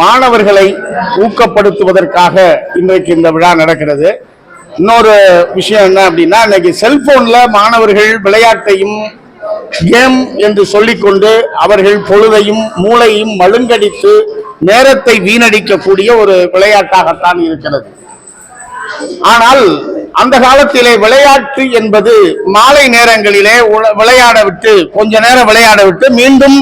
மாணவர்களை ஊக்கப்படுத்துவதற்காக இன்றைக்கு இந்த விழா நடக்கிறது. இன்னொரு விஷயம் என்ன அப்படின்னா இன்னைக்கு செல்போன்ல மாணவர்கள் விளையாட்டையும் கேம் என்று சொல்லிக்கொண்டு அவர்கள் பொழுதையும் மூளையும் மழுங்கடித்து நேரத்தை வீணடிக்கக்கூடிய ஒரு விளையாட்டாகத்தான் இருக்கிறது. ஆனால் அந்த காலத்திலே விளையாட்டு என்பது மாலை நேரங்களிலே விளையாட விட்டு கொஞ்ச நேரம் விளையாட விட்டு மீண்டும்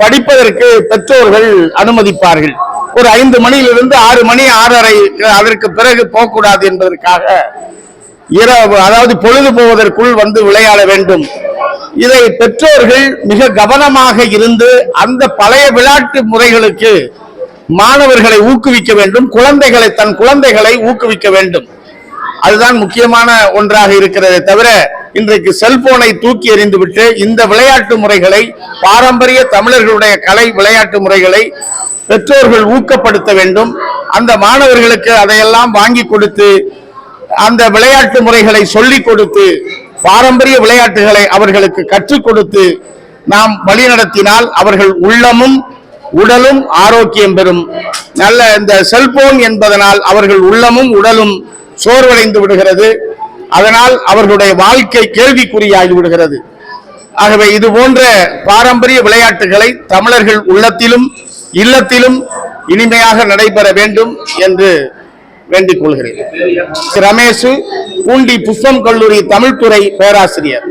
படிப்பதற்கு பெற்றோர்கள் அனுமதிப்பார்கள். ஒரு ஐந்து மணியிலிருந்து ஆறு மணி ஆறரை அதற்கு பிறகு போகக்கூடாது என்பதற்காக இரவு அதாவது பொழுது போவதற்குள் வந்து விளையாட வேண்டும். இதை பெற்றோர்கள் மிக கவனமாக இருந்து அந்த பழைய விளையாட்டு முறைகளுக்கு மாணவர்களை ஊக்குவிக்க வேண்டும். குழந்தைகளை தன் குழந்தைகளை ஊக்குவிக்க வேண்டும். அதுதான் முக்கியமான ஒன்றாக இருக்கிறதே தவிர இன்றைக்கு செல்போனை தூக்கி எறிந்துவிட்டு இந்த விளையாட்டு முறைகளை பாரம்பரிய தமிழர்களுடைய கலை விளையாட்டு முறைகளை பெற்றோர்கள் ஊக்கப்படுத்த வேண்டும். அந்த மாணவர்களுக்கு அதையெல்லாம் வாங்கி கொடுத்து அந்த விளையாட்டு முறைகளை சொல்லிக் கொடுத்து பாரம்பரிய விளையாட்டுகளை அவர்களுக்கு கற்றுக் கொடுத்து நாம் வழிநடத்தினால் அவர்கள் உள்ளமும் உடலும் ஆரோக்கியம் பெறும். நல்ல இந்த செல்போன் என்பதனால் அவர்கள் உள்ளமும் உடலும் சோர்வடைந்து விடுகிறது. அதனால் அவர்களுடைய வாழ்க்கை கேள்விக்குறியாகி விடுகிறது. ஆகவே இது போன்ற பாரம்பரிய விளையாட்டுகளை தமிழர்கள் உள்ளத்திலும் இல்லத்திலும் இனிமையாக நடைபெற வேண்டும் என்று வேண்டிக் கொள்கிறேன். ரமேஷ் பூண்டி புஷ்பம் கல்லூரி தமிழ்துறை பேராசிரியர்.